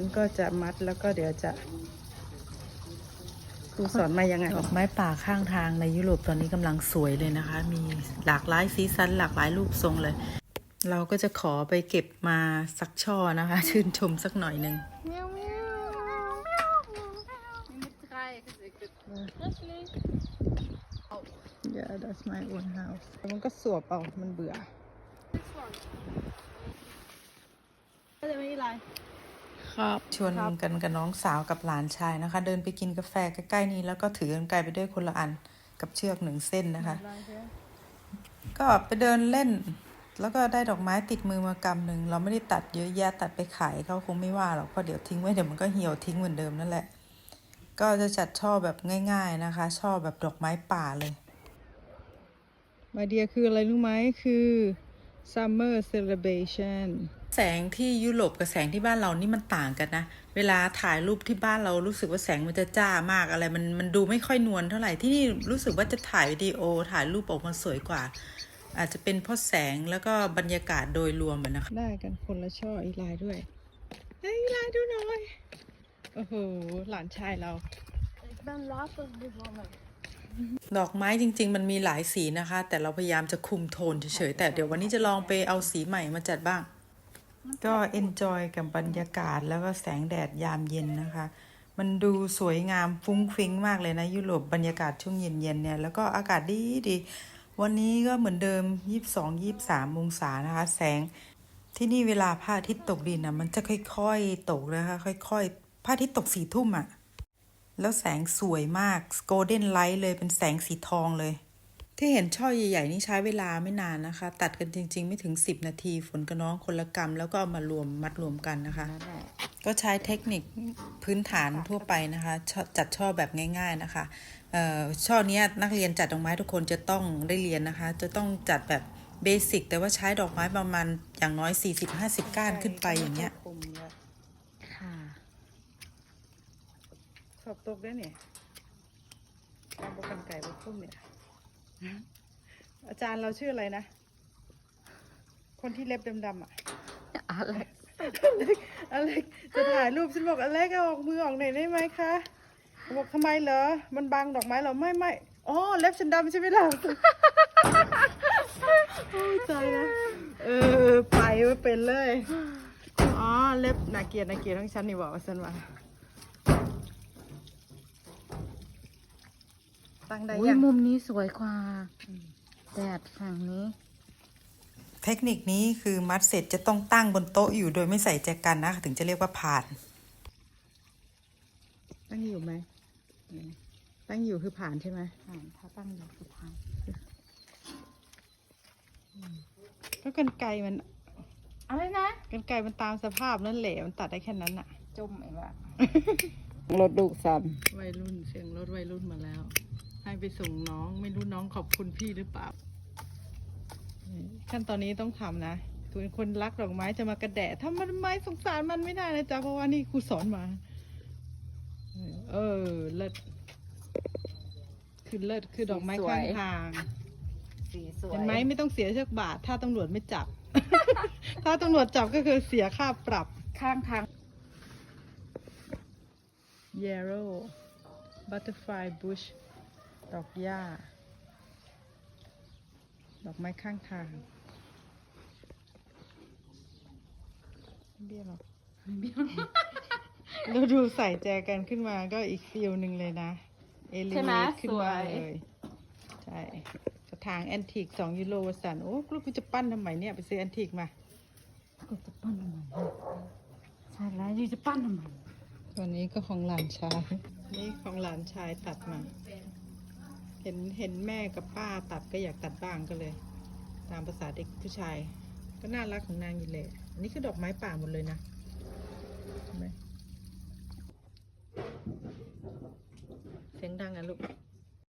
ฉันก็จะมัดแล้วก็เดี๋ยวจะครูสอนมายังไงดอกไม้ป่าข้างทางในยุโรปตอนนี้กำลังสวยเลยนะคะ มีหลากหลายสีสันหลากหลายรูปทรงเลย เราก็จะขอไปเก็บมาสักช่อนะคะ ชื่นชมสักหน่อยหนึ่ง Yeah that's my own house มันก็สวบเอามันเบื่อ ครับชวนกันกับน้องสาวกับหลานชายนะคะ เดินไปกินกาแฟใกล้ๆนี้แล้วก็ถือกันไกลไปด้วยคนละอันกับเชือกหนึ่งเส้นนะคะ ก็ไปเดินเล่น แล้วก็ได้ดอกไม้ติดมือมากำหนึ่งเราไม่ได้ตัดเยอะแยะตัดไปขายเขาคงไม่ว่าหรอกเพราะเดี๋ยวทิ้งไว้เดี๋ยวมันก็เหี่ยวทิ้งเหมือนเดิมนั่นแหละ ก็จะจัดช่อแบบง่าย ๆนะคะ ช่อแบบดอกไม้ป่าเลยมาเดียคืออะไรรู้ไหมคือ summer celebration แสงที่ยุโรปกับแสงที่บ้านเรานี่มันต่างกันนะ เวลาถ่ายรูปที่บ้านเรารู้สึกว่าแสงมันจะจ้ามากอะไร มันมันดูไม่ค่อยนวลเท่าไหร่ที่นี่รู้สึกว่าจะถ่ายวิดีโอถ่ายรูปออกมาสวยกว่า อาจจะเป็นเพราะแสงแล้วก็บรรยากาศโดยรวมอะนะคะได้กันคนละช่ออีลายด้วยเฮ้ยอีลายดูหน่อยโอ้โหหลานชายเรา Ik ben later begonnen. ดอกไม้จริง ๆ มันมีหลายสีนะคะ แต่เราพยายามจะคุมโทนเฉยๆแต่เดี๋ยววันนี้จะลองไปเอาสีใหม่มาจัดบ้าง ก็เอนจอยกับบรรยากาศแล้วก็แสงแดดยามเย็นนะคะ มันดูสวยงามฟุ้งฟิ้งมากเลยนะ ยุโรปบรรยากาศช่วงเย็นๆเนี่ย แล้วก็อากาศดีดี วันนี้ก็เหมือนเดิม 22 23องศานะคะ แสงที่นี่เวลาพระอาทิตย์ตกดินนะมันจะค่อยๆ ตกนะคะ ค่อยๆพระอาทิตย์ตกสี่ทุ่มอะแล้วแสงสวยมากโกลเด้นไลท์เลยเป็นแสงสีทองเลย ที่เห็นช่อใหญ่ๆนี่ใช้เวลาไม่นานนะคะ ตัดกันจริง ๆ ไม่ถึง 10 นาที ฝนกับน้องคนละกรรมแล้วก็เอามารวมมัดรวมกันนะคะ ก็ใช้เทคนิคพื้นฐานทั่วไปนะคะช่อจัดช่อแบบง่าย ๆนะคะเอ่อช่อเนี้ยนักเรียนจัดดอกไม้ทุกคนจะต้องได้เรียนนะคะ จะต้องจัดแบบเบสิกแต่ว่าใช้ดอกไม้ประมาณอย่างน้อย 40-50 ก้านขึ้นไปอย่างเงี้ยค่ะสอบตกได้เนี่ยการประกันไก่ไปพุ่มเนี่ย อาจารย์เราชื่ออะไรนะ คนที่เล็บดำๆอะอะไรอเล็กจะถ่ายรูปฉันบอกอเล็กเอาออกมือออกหน่อยได้ไหมคะบอกทำไมเหรอ มันบังดอกไม้เราไม่ไม่อ๋อเล็บฉันดำใช่ไหมล่ะโอ้ยใจนะเออไปไม่เป็นเลย อ๋อเล็บนาเกลียดนาเกลียดของฉันนี่บอกว่าฉันว่า ตั้งได้อุ้ยยังมุมนี้สวยกว่าแดดฝั่งนี้ เทคนิคนี้คือมัดเสร็จจะต้องตั้งบนโต๊ะอยู่โดยไม่ใส่แจกันนะ ถึงจะเรียกว่าผ่าน ตั้งอยู่ไหมตั้งอยู่คือผ่านใช่ไหมผ่านถ้าตั้งอยู่คือผ่านก็กันไกรมันอะไรนะกันไกรมันตามสภาพนั่นแหละมันตัดได้แค่นั้นอะจมเองละรถดูสันวัยรุ่นเสียงรถวัยรุ่นมาแล้ว ให้ไปส่งน้อง ไม่รู้น้องขอบคุณพี่หรือเปล่า ขั้นตอนนี้ต้องทำนะคือคนรักดอกไม้จะมากระแดะทำมันไม้สงสารมันไม่ได้นะจ๊ะเพราะว่านี่ครูสอนมา เออ เลิศคือเลิศคือดอกไม้ข้างทางสีสวยเห็นไหมไม่ต้องเสียเชือกบาท ถ้าตำรวจไม่จับ ถ้าตำรวจจับก็คือเสียค่าปรับข้างทาง yarrow butterfly bush ดอกหญ้า ดอกไม้ข้างทางไม่เบี้ยหรอกเราดูใส่แจกันขึ้นมาก็อีกฟิลหนึ่งเลยนะ เอลิใช่ไหมเวขึ้นมาสวยเลย ใช่กระถางแอนทิกสองยูโรสัน โอ้ลูกกูจะปั้นทำไมเนี่ย ไปซื้อแอนทิกมาก็จะปั้นทำไมใช่แล้วยูจะปั้นทำไมตัวนี้ก็ของหลานชาย นี่ของหลานชายตัดมาเห็นเห็นแม่กับป้าตัดก็อยากตัดบ้างก็เลย ตามภาษาเด็กผู้ชาย ก็น่ารักของนางอยู่เลยอันนี้คือดอกไม้ป่าหมดเลยนะเห็นไหมเสียงดังอะลูก